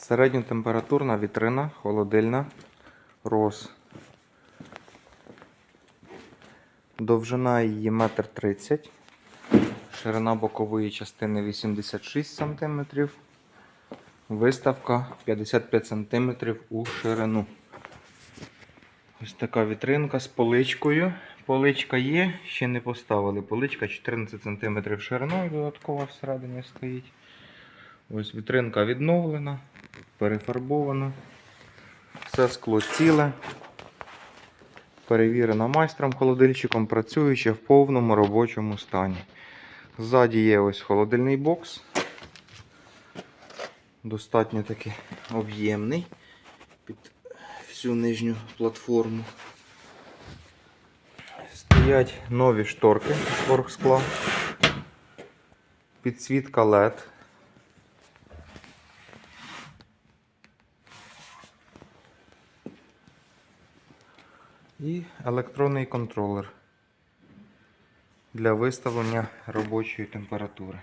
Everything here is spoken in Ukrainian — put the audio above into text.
Середньотемпературна вітрина, холодильна, роз. Довжина її 1,30 м. Ширина бокової частини 86 см. Виставка 55 см у ширину. Ось така вітринка з поличкою. Поличка є, ще не поставили. Поличка 14 см шириною додаткова всередині стоїть. Ось вітринка відновлена, перефарбована. Все скло ціле. Перевірена майстром холодильчиком, працюючи в повному робочому стані. Ззаді є ось холодильний бокс. Достатньо таки об'ємний під всю нижню платформу. Стоять нові шторки з оргскла. Підсвітка LED. І електронний контролер для виставлення робочої температури.